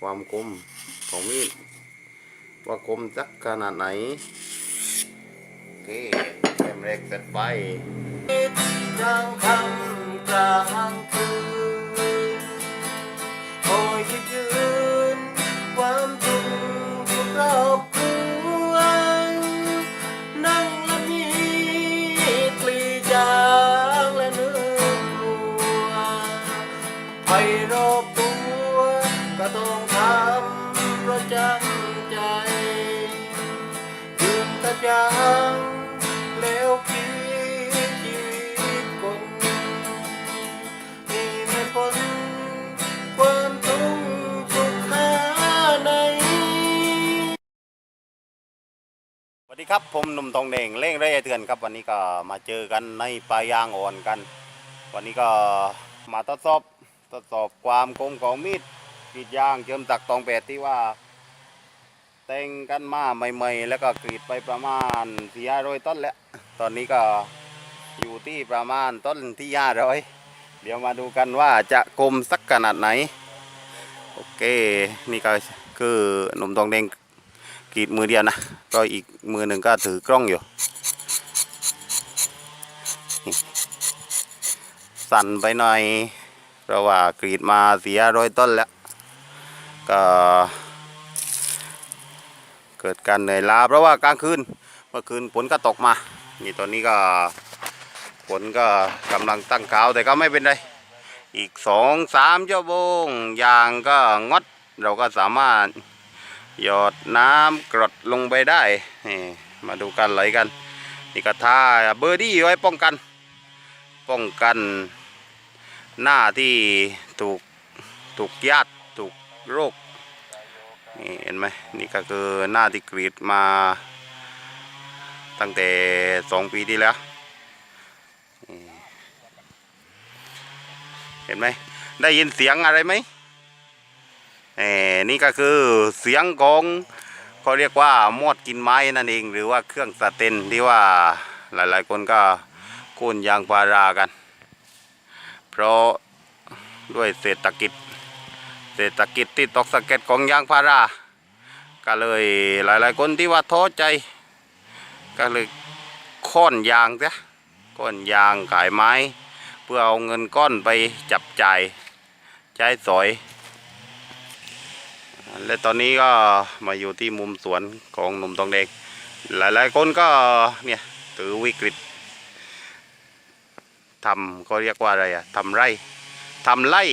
ความคมของมีดว่าคมสักขนาดไหนโอเคเต็มแรกเสร็จไปกลางค่ำกลางคืน ต้องทำประจำใจยืนตะจางแล้วคิดชีวิตคนนี่ไม่พ้นความทุกข์สุขหาใน สวัสดีครับ ผมหนุ่มทองแดงเล่งเร่เถื่อนครับวันนี้ก็มาเจอกันในปลายางอ่อนกัน วันนี้ก็มาทดสอบทดสอบความคมของมีด กรีดยางเจิมตักตองแปดที่ว่าแต่งกันมาใหม่ๆ แล้วก็กรีดไปประมาณสี่ห้าร้อยต้นแล้ว ตอนนี้ก็อยู่ที่ประมาณต้นที่ห้าร้อยเดี๋ยวมาดูกันว่าจะคมสักขนาดไหน โอเค นี่ก็คือหนุ่มทองแดงกรีดมือเดียวนะก็อีกมือหนึ่งก็ถือกล้องอยู่ สั่นไปหน่อย เพราะว่ากรีดมาเสียร้อยต้นแล้ว ก็เกิดการเหนื่อยล้าเพราะว่ากลางคืนเมื่อคืนฝนก็ตกมา นี่ตอนนี้ก็ฝนก็กำลังตั้งขาวแต่ก็ไม่เป็นไร อีกสองสามชั่วโมงยางก็งดเราก็สามารถหยอดน้ำกรดลงไปได้นี่มาดูกันไหลกัน นี่ก็ท่าเบอร์ดี้ไว้ป้องกัน ป้องกันหน้าที่ถูกถูกญาติถูก โรคนี่เห็นไหมนี่ก็คือหน้าที่กรีดมาตั้งแต่สองปีที่แล้วเห็นไหมได้ยินเสียงอะไรไหมเอ่นี่ก็คือเสียงของเขาเรียกว่ามอดกินไม้นั่นเอง หรือว่าเครื่องสเตนที่ว่าหลายๆคนก็โค่นยางพารากัน เพราะด้วยเศรษฐกิจ เศรษฐกิจที่ตกสะเก็ดของยางพารา ก็เลยหลายๆคนที่ว่าท้อใจ ก็เลยค้อนยางซะค้อนยางขายไม้ เพื่อเอาเงินก้อนไปจับจ่ายใช้สอย และตอนนี้ก็มาอยู่ที่มุมสวนของหนุ่มทองแดงหลายๆคนก็เนี่ยถือวิกฤตทำก็เรียกว่าอะไรอะทำไร่ทำไร่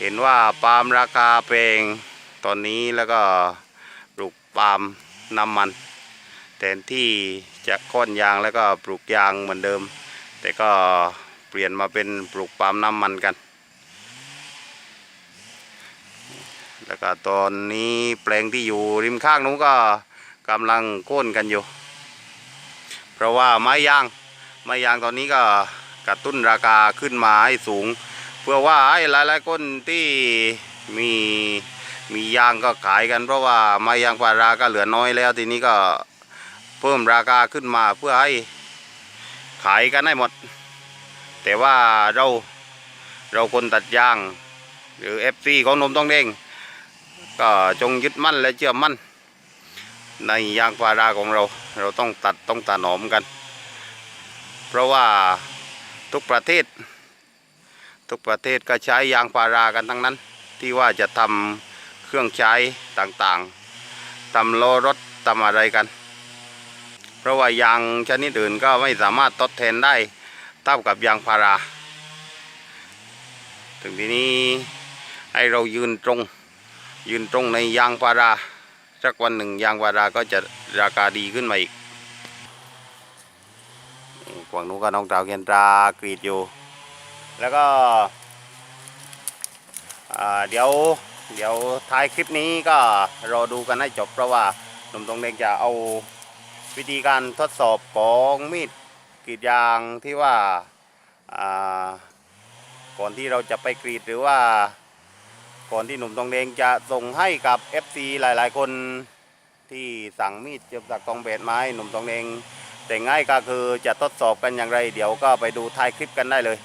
เห็นว่าปาล์มราคาแพงตอนนี้แล้วก็ปลูกปาล์มน้ำมันแทนที่จะค้อนยางแล้วก็ปลูกยางเหมือนเดิม แต่ก็เปลี่ยนมาเป็นปลูกปาล์มน้ำมันกัน แล้วก็ตอนนี้แปลงที่อยู่ริมข้างนู้นก็กำลังโค่นกันอยู่ เพราะว่าไม้ยางไม้ยางตอนนี้ก็กระตุ้นราคาขึ้นมาให้สูง พื่อว่าให้หลายๆคนที่มีมียางก็ขายกัน เพราะว่าไม้ยางพาราก็เหลือน้อยแล้วทีนี้ก็เพิ่มราคาขึ้นมาเพื่อให้ขายกันให้หมด แต่ว่าเราเราคนตัดยาง หรือ FC ของนมต้องเด้งก็จงยึดมั่นและเชื่อมั่น ในยางพาราของเรา เราต้องตัดต้องตาหนอมกัน เพราะว่าทุกประเทศ ทุกประเทศก็ใช้ยางพารากันทั้งนั้น ที่ว่าจะทำเครื่องใช้ต่างๆทำล้อรถทำอะไรกัน เพราะว่ายางชนิดอื่นก็ไม่สามารถทดแทนได้เท่ากับยางพารา ถึงทีนี้ให้เรายืนตรง ยืนตรงในยางพาราสักวันหนึ่งยางพาราก็จะราคาดีขึ้นมาอีกกวางนู้ก็น้องดาวเกียนตรากรีดอยู่ แล้วก็เดี๋ยวเดี๋ยวท้ายคลิปนี้ก็รอดูกันให้จบเพราะว่าหนุ่มตรงเด็กจะเอาวิธีการทดสอบของมีดกรีดยางที่ว่าก่อนที่เราจะไปกรีดหรือว่า ก่อนที่หนุ่มตองแดงจะส่งให้กับ FC หลาย ๆ คนที่สั่งมีดเจ็บจากตองเบดไม้หนุ่มตองแดงแต่ง่ายก็คือจะทดสอบกันอย่างไร เดี๋ยวก็ไปดูท้ายคลิปกันได้เลย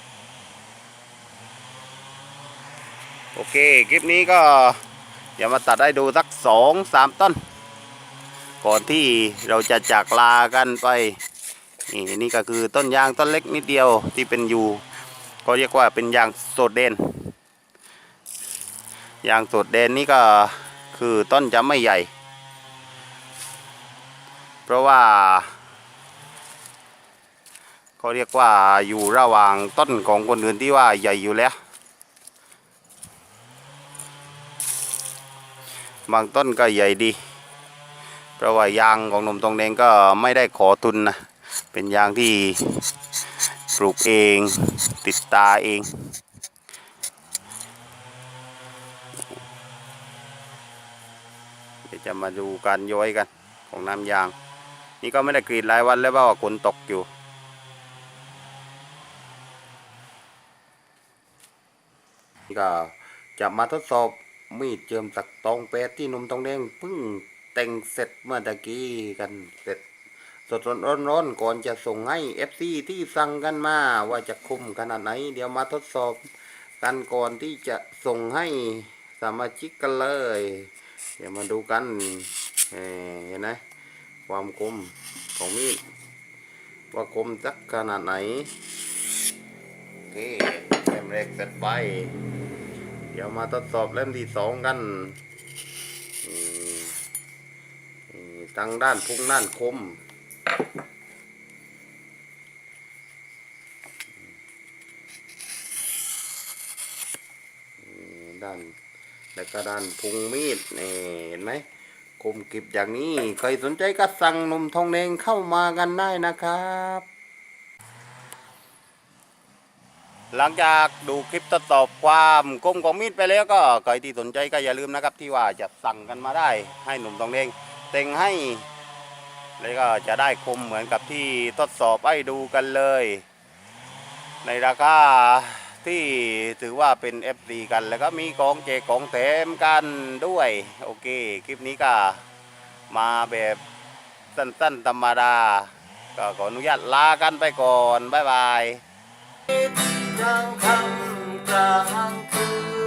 โอเคคลิปนี้ก็เดี๋ยวมาตัดให้ดูสักสองสามต้น ก่อนที่เราจะจากลากันไป นี่นี่ก็คือต้นยางต้นเล็กนิดเดียวที่เป็นอยู่ ก็เรียกว่าเป็นยางโสดเด่นยางโสดเด่นนี่ก็คือต้นจะไม่ใหญ่ เพราะว่าเขาเรียกว่าอยู่ระหว่างต้นของคนอื่นที่ว่าใหญ่อยู่แล้ว บางต้นก็ใหญ่ดี เพราะว่ายางของหนุ่มตองแดงก็ไม่ได้ขอทุนนะ เป็นยางที่ปลูกเองติดตาเอง เดี๋ยวจะมาดูการย้อยกันของน้ำยาง นี่ก็ไม่ได้กรีดหลายวันแล้วว่าฝนตกอยู่ก็จะมาทดสอบ มีดเจิมตักตองแปดที่นมตองแดงเพิ่งแต่งเสร็จเมื่อตะกี้กันเสร็จสดๆร้อนๆก่อนจะส่งให้ FC ที่สั่งกันมาว่าจะคุมขนาดไหน เดี๋ยวมาทดสอบกันก่อนที่จะส่งให้สมาชิกกันเลย เดี๋ยวมาดูกันเห็นไหมความคมของมีดว่าคมสักขนาดไหนโอเคเล่มแรกเสร็จไป ดี๋ยวมาทดสอบเล่มที่สองกันตั้งด้านพุ่งด้านคม ด้านแล้วก็ด้านพุงมีดนี่เห็นไหมคมกริบอย่างนี้ ใครสนใจก็สั่งนมทองแดงเข้ามากันได้นะครับ หลังจากดูคลิปทดสอบความคมของมีดไปแล้วก็ใครที่สนใจก็อย่าลืมนะครับ ที่ว่าจะสั่งกันมาได้ให้หนุ่มทองแดงเต็งให้ แล้วก็จะได้คมเหมือนกับที่ทดสอบให้ดูกันเลย ในราคาที่ถือว่าเป็น FD กันแล้วก็มีของเจกของแถมกันด้วย โอเค คลิปนี้ก็มาแบบสั้นๆธรรมดา ก็ขออนุญาตลากันไปก่อน บ๊ายบาย กลางค่ำกลางคืน